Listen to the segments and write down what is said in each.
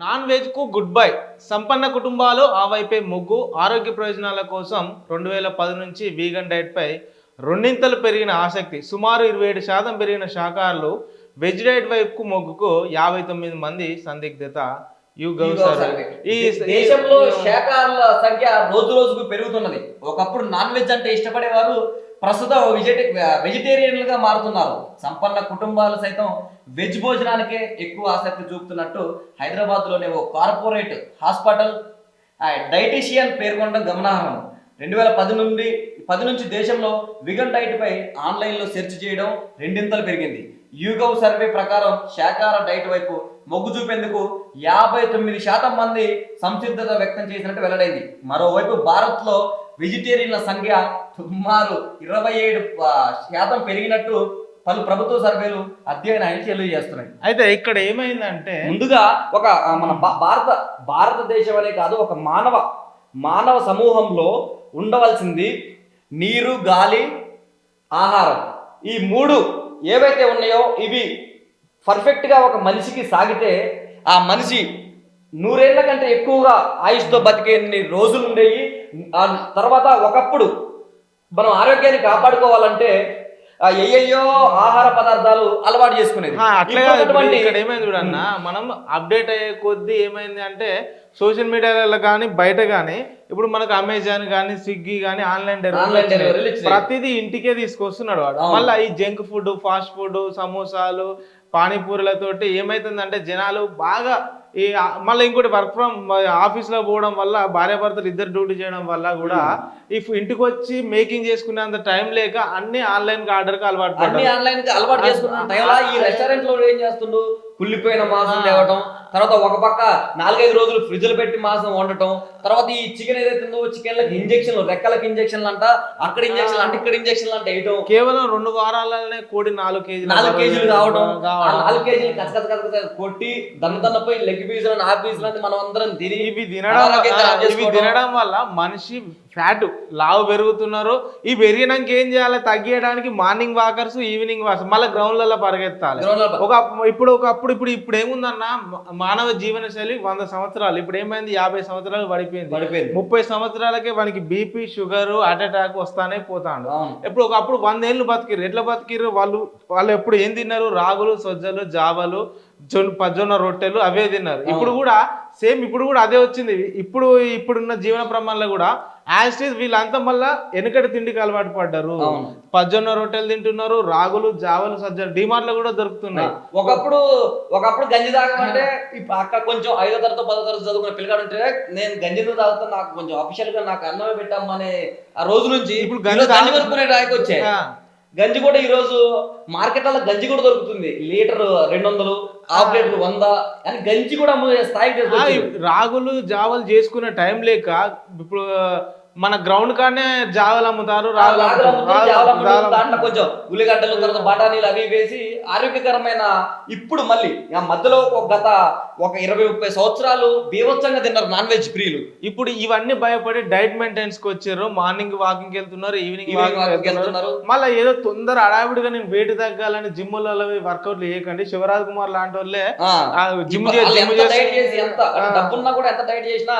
Non వెజ్కు good bye. సంపన్న కుటుంబాలు ఆ వైపే మొగ్గు. ఆరోగ్య ప్రయోజనాల కోసం రెండు వేల పది నుంచి వీగన్ డైట్పై రెండింతలు పెరిగిన ఆసక్తి. సుమారు ఇరవై ఏడు శాతం పెరిగిన శాఖారులు వెజ్ డైట్ వైపుకు మొగ్గుకు యాభై తొమ్మిది మంది సందిగ్ధత యు ఈ. దేశంలో శాఖాహారుల సంఖ్య రోజు రోజుకు పెరుగుతున్నది. ఒకప్పుడు నాన్ వెజ్ అంటే ఇష్టపడేవారు ప్రస్తుతం వెజిటే వెజిటేరియన్లుగా మారుతున్నారు. సంపన్న కుటుంబాలు సైతం వెజ్ భోజనానికే ఎక్కువ ఆసక్తి చూపుతున్నట్టు హైదరాబాద్లోని ఓ కార్పొరేట్ హాస్పిటల్ డైటీషియన్ పేర్కొనడం గమనార్హం. రెండు వేల పది నుండి పది నుంచి దేశంలో విగన్ డైట్ పై ఆన్లైన్లో సెర్చ్ చేయడం రెండింతలు పెరిగింది. యూగవ్ సర్వే ప్రకారం శాకాహార డైట్ వైపు మొగ్గు చూపేందుకు యాభై తొమ్మిది శాతం మంది సంసిద్ధత వ్యక్తం చేసినట్టు వెల్లడైంది. మరోవైపు భారత్లో వెజిటేరియన్ల సంఖ్య సుమారు ఇరవై ఏడు శాతం పెరిగినట్టు పలు ప్రభుత్వ సర్వేలు అధ్యయనాలు తెలియజేస్తున్నాయి అయితే ఇక్కడ ఏమైందంటే ముందుగా ఒక మన భారత భారతదేశం అనే కాదు ఒక మానవ మానవ సమూహంలో ఉండవలసింది నీరు గాలి ఆహారం. ఈ మూడు ఏవైతే ఉన్నాయో ఇవి పర్ఫెక్ట్గా ఒక మనిషికి సాగితే ఆ మనిషి నూరేళ్ళ కంటే ఎక్కువగా ఆయుష్తో బతికేన్ని రోజులు ఉండేవి ఆ తర్వాత ఒకప్పుడు మనం ఆరోగ్యాన్ని కాపాడుకోవాలంటే ఆ ఎయ్యయ్యో ఆహార పదార్థాలు అలవాటు చేసుకునేది అట్లే ఇక్కడ ఏమైంది చూడన్న మనం అప్డేట్ అయ్యే కొద్దీ ఏమైంది అంటే సోషల్ మీడియాలో కానీ బయట కానీ ఇప్పుడు మనకు అమెజాన్ కానీ స్విగ్గీ కానీ ఆన్లైన్ డెలివరీ. ప్రతిదీ ఇంటికే తీసుకొస్తున్నాడు వాడు. మళ్ళీ ఈ జంక్ ఫుడ్ ఫాస్ట్ ఫుడ్ సమోసాలు పానీపూరిలతోటి ఏమైతుందంటే జనాలు బాగా ఈ మళ్ళీ ఇంకోటి వర్క్ ఫ్రమ్ ఆఫీస్లో పోవడం వల్ల భార్యాభర్తలు ఇద్దరు డ్యూటీ చేయడం వల్ల కూడా ఇఫ్ ఇంటికి వచ్చి మేకింగ్ చేసుకునేంత టైం లేక అన్ని ఆన్లైన్ ఆర్డర్కి అలవాటు అన్ని. ఆన్లైన్ అలవాటు చేసుకున్న టైంలో ఈ రెస్టారెంట్లో ఏం చేస్తుండు కుళ్ళిపోయిన మాంసం తేవటం తర్వాత ఒక పక్క నాలుగైదు రోజులు ఫ్రిడ్జ్లో పెట్టి మాంసం వండటం తర్వాత ఈ చికెన్ ఏదైతే ఉందో చికెన్ లకి ఇంజక్షన్లు రెక్కలకి ఇంజక్షన్లు అంట అక్కడ ఇంజక్షన్లు అంటే ఇక్కడ ఇంజక్షన్లు అంటే వేయటం కేవలం రెండు వారాలనే కోడి నాలుగు కేజీలు నాలుగు కేజీలు కావడం. నాలుగు కేజీలు కచ్చకచ్చ కచ్చకచ్చ కొట్టి దన్న దన్నపోయి లెగ్ పీసులు ఆ పీసులు మనం అందరం ఇవి తినడం ఇవి. తినడం వల్ల మనిషి ఫ్యాట్ లావు పెరుగుతున్నారు. ఈ పెరిగినాక ఏం చేయాలి? తగ్గియడానికి మార్నింగ్ వాకర్స్ ఈవినింగ్ వాకర్స్ మళ్ళీ గ్రౌండ్లలో పరిగెత్తాలి. ఒక ఇప్పుడు ఒకప్పుడు ఇప్పుడు ఇప్పుడు ఏముందన్న? మానవ జీవన శైలి వంద సంవత్సరాలు. ఇప్పుడు ఏమైంది? యాభై సంవత్సరాలు పడిపోయింది. ముప్పై సంవత్సరాలకే మనకి బీపీ షుగర్ హార్ట్ అటాక్ వస్తానే పోతాడు. ఇప్పుడు ఒకప్పుడు వందేళ్ళు బతికిర్రు. ఎట్లా బతికిర్రు? వాళ్ళు వాళ్ళు ఎప్పుడు ఏం తిన్నారు? రాగులు సజ్జలు జావలు జొన్న పజ్జొన్న రొట్టెలు అవే తిన్నారు. ఇప్పుడు కూడా సేమ్ ఇప్పుడు కూడా అదే వచ్చింది. ఇప్పుడు ఇప్పుడున్న జీవన ప్రమాణంలో కూడా యాజ్ ఇస్ వీళ్ళంతా మళ్ళా వెనకటి తిండికి అలవాటు పడ్డారు. పజ్జొన్న రొట్టెలు తింటున్నారు రాగులు జావలు సజ్జలు డిమార్ట్లో కూడా దొరుకుతున్నాయి. ఒకప్పుడు ఒకప్పుడు గంజి తాగమంటే అక్కడ కొంచెం ఐదో తరగతి పదో తరగతి చదువుకున్న పిల్లగాడు ఉంటే నేను గంజి తాగుతా నాకు కొంచెం అఫీషియల్గా నాకు అన్నమే పెట్టాము అనే ఆ రోజు నుంచి ఇప్పుడు గంజి కొనుక్కునే రాయికి వచ్చాయి. గంజి కూడా ఈ రోజు మార్కెట్లలో గంజి కూడా దొరుకుతుంది. లీటర్ రెండు వందలు హాఫ్ లీటర్ వంద అని గంజి కూడా స్థాయికి రాగులు జావలు చేసుకునే టైం లేక ఇప్పుడు మన గ్రౌండ్ కానే జావలు అమ్ముతారు దాంట్లో కొంచెం ఉల్లిగడ్డలు తర్వాత బఠానీలు అవి వేసి ఆరోగ్యకరమైన ఇప్పుడు మళ్ళీ ఆ మధ్యలో ఒక గత ఒక ఇరవై ముప్పై సంవత్సరాలు బీభత్సంగా తిన్నారు నాన్ వెజ్ ప్రియులు. ఇప్పుడు ఇవన్నీ భయపడి డైట్ మెయింటెన్స్కి వచ్చారు మార్నింగ్ వాకింగ్ వెళ్తున్నారు ఈవినింగ్ వాకింగ్ వెళ్తున్నారు. మళ్ళీ ఏదో తొందర అడావిడిగా నేను వెయిట్ తగ్గాలని జిమ్లలో వర్కౌట్లు చేయకండి. శివరాజ్ కుమార్ లాంటి వాళ్ళే జిమ్ చేసి జిమ్ ఎంత. డబ్బున్నా కూడా ఎంత డైట్ చేసినా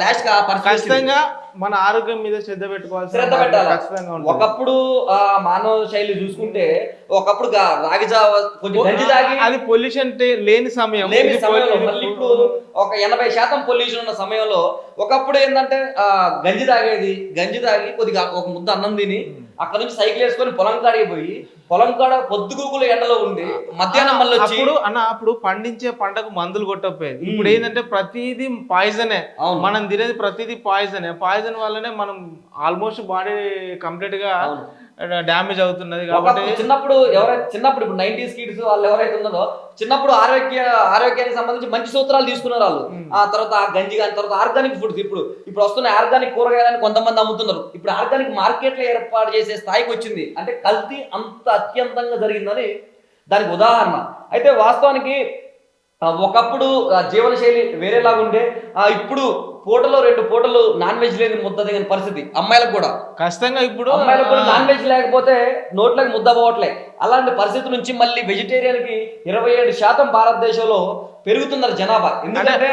లాస్ట్. ఖచ్చితంగా మన ఆరోగ్యం మీద శ్రద్ధ పెట్టుకోవాల్సిన శ్రద్ధ పెట్టాలి. ఒకప్పుడు ఆ మానవ శైలి చూసుకుంటే ఒకప్పుడు రాగి కొంచెం తాగి అది పొల్యూషన్ లేని సమయం లేని సమయంలో మళ్ళీ ఇప్పుడు ఒక ఎనభై శాతం పొల్యూషన్ ఉన్న సమయంలో ఒకప్పుడు ఏంటంటే ఆ గంజి తాగేది గంజి తాగి కొద్దిగా ఒక ముద్ద అన్నం తిని అక్కడ నుంచి సైకిల్ వేసుకొని పొలం కాడికి పోయి పొలం కాడ పొద్దుగూకులు ఎండలో ఉండి మధ్యాహ్నం మళ్ళీ వచ్చి అప్పుడు అన్న అప్పుడు పండించే పంటకు మందులు కొట్టకపోయేది. ఇప్పుడు ఏంటంటే ప్రతిదీ పాయిజనే. మనం తినేది ప్రతిదీ పాయిజనే పాయిజన్ వల్లనే మనం ఆల్మోస్ట్ బాడీ కంప్లీట్గా. డ్యామేజ్ అవుతున్నది కాబట్టి చిన్నప్పుడు ఎవరైతే చిన్నప్పుడు ఇప్పుడు నైన్టీస్ కిడ్స్ వాళ్ళు ఎవరైతే ఉన్నారో చిన్నప్పుడు ఆరోగ్య ఆరోగ్యానికి సంబంధించి మంచి సూత్రాలు తీసుకున్నారు వాళ్ళు. ఆ తర్వాత ఆ గంజి కానీ తర్వాత ఆర్గానిక్ ఫుడ్స్ ఇప్పుడు ఇప్పుడు వస్తున్న ఆర్గానిక్ కూరగాయలని కొంతమంది అమ్ముతున్నారు ఇప్పుడు ఆర్గానిక్ మార్కెట్లో ఏర్పాటు చేసే స్థాయికి వచ్చింది అంటే కల్తీ అంత అత్యంతంగా జరిగిందని దానికి ఉదాహరణ. అయితే వాస్తవానికి ఒకప్పుడు జీవనశైలి వేరేలాగా ఉండే ఆ, ఇప్పుడు పూటలో రెండు పూటలు నాన్ వెజ్ లేని ముద్ద దిగని పరిస్థితి. అమ్మాయిలకు కూడా. ఖచ్చితంగా ఇప్పుడు అమ్మాయిలకు కూడా నాన్ వెజ్ లేకపోతే నోట్లోకి ముద్ద పోవట్లే. అలాంటి పరిస్థితి నుంచి మళ్ళీ వెజిటేరియన్కి ఇరవై ఏడు శాతం భారతదేశంలో పెరుగుతున్నారు జనాభా. ఎందుకంటే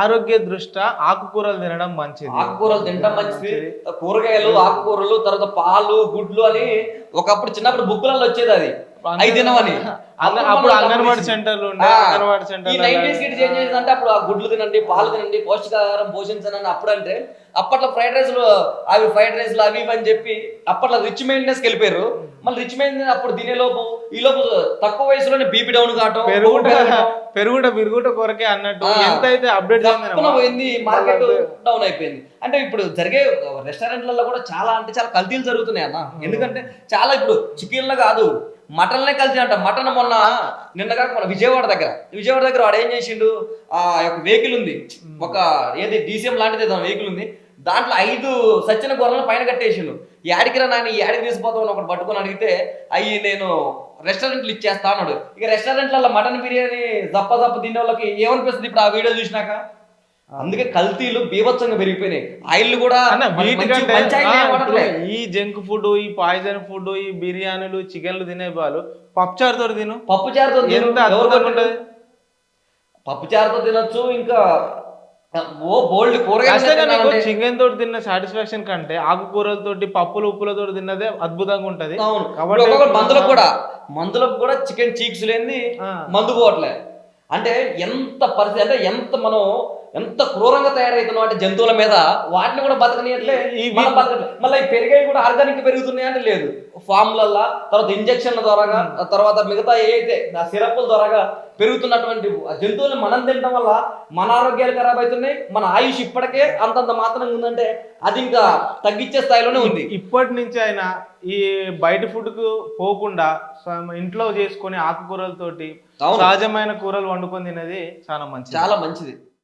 ఆరోగ్య దృష్ట్యా ఆకుకూరలు తినడం మంచిది. ఆకుకూరలు తినడం మంచిది. కూరగాయలు ఆకుకూరలు తర్వాత పాలు గుడ్లు అని ఒకప్పుడు చిన్నప్పుడు బుక్కులలో వచ్చేది అది. అవి అప్పుడు అంగన్వాడి సెంటర్లు అంగన్వాడి ఈ నైన్టీస్ చేసిందంటే అప్పుడు ఆ గుడ్లు తినండి పాలు తినండి పౌష్టికాహారం పోషించనని అప్పుడు అంటే అప్పట్లో ఫ్రైడ్ రైస్లు అవి ఫ్రైడ్ రైస్లు అవి ఇవి అని చెప్పి అప్పట్లో రిచ్ మెయింటెనెన్స్ వెళ్ళిపోయారు. మళ్ళీ రిచ్ మెయింటెనెన్స్ అప్పుడు తినే లోపు ఈ లోపు తక్కువ వయసులోనే బీపీ డౌన్ కావటం పెరుగుట పెరగటం. కొరకే అన్నట్టు. ఎంత అయితే అప్డేట్ పోయింది మార్కెట్ డౌన్ అయిపోయింది. అంటే ఇప్పుడు జరిగే రెస్టారెంట్లలో కూడా చాలా అంటే చాలా కల్తీలు జరుగుతున్నాయి అన్న. ఎందుకంటే చాలా ఇప్పుడు చికెన్లో కాదు మటన్లే కల్తీ అంట. మటన్ మొన్న నిన్నగా మన విజయవాడ దగ్గర. విజయవాడ దగ్గర వాడు ఏం చేసిండు? ఆ యొక్క వెహికల్ ఉంది. ఒక ఏది డీసీఎం లాంటిది వెహికల్ ఉంది. దాంట్లో ఐదు సచ్చిన గొర్రెలను పైన కట్టేసిండు. యాడికిరా నాయన ఈ యాడికి తీసుకుపోతామని ఒకటి పట్టుకొని అడిగితే అయ్యి నేను రెస్టారెంట్లు ఇచ్చేస్తా అన్నాడు. ఇక రెస్టారెంట్లలో మటన్ బిర్యానీ జప్ప జప్ప తినే వాళ్ళకి ఏమనిపిస్తుంది ఇప్పుడు ఆ వీడియో చూసినాక? అందుకే కల్తీలు బీభత్సంగా పెరిగిపోయినాయి ఆయిల్ కూడా. ఈ జంక్ ఫుడ్ ఈ పాయిజన్ ఫుడ్ ఈ బిర్యానీలు చికెన్లు తినే తిను పప్పు చారుతో తిను. అద్భుతంగా కొట్టారు? ఉంటది పప్పు చారుతో తినొచ్చు ఇంకా ఓ బోల్డ్ కూరగాయలు చికెన్ తోటి తిన్న సాటిస్ఫాక్షన్ కంటే ఆకుకూరలతోటి పప్పులు ఉప్పులతోటి తిన్నదే అద్భుతంగా ఉంటది అవును కాబట్టి మందులకు కూడా మందులకు కూడా చికెన్ చీక్స్ లేని. మందు పోవట్లే అంటే ఎంత పరిస్థితి అంటే ఎంత మనం ఎంత క్రూరంగా తయారవుతున్నాం అంటే జంతువుల మీద వాటిని కూడా బతకనియట్లే. ఈ- మనం బతకట్లే మళ్ళీ ఈ పెరిగాయి కూడా ఆర్గానిక్ పెరుగుతున్నాయి అంటే లేదు. ఫామ్లల్లా తర్వాత ఇంజక్షన్ల ద్వారాగా తర్వాత మిగతా ఏదైతే ఆ సిరప్ల ద్వారాగా పెరుగుతున్నటువంటి ఆ జంతువులను మనం తినడం వల్ల మన ఆరోగ్యాలు ఖరాబ్ అవుతున్నాయి మన ఆయుష్ ఇప్పటికే అంతంత మాత్రంగా ఉందంటే అది ఇంకా తగ్గించే స్థాయిలోనే ఉంది. ఇప్పటి నుంచి అయినా ఈ బయట ఫుడ్కు పోకుండా ఇంట్లో చేసుకొని ఆకుకూరలతోటి. సహజమైన కూరలు వండుకొని తినేది చాలా మంచిది. చాలా మంచిది.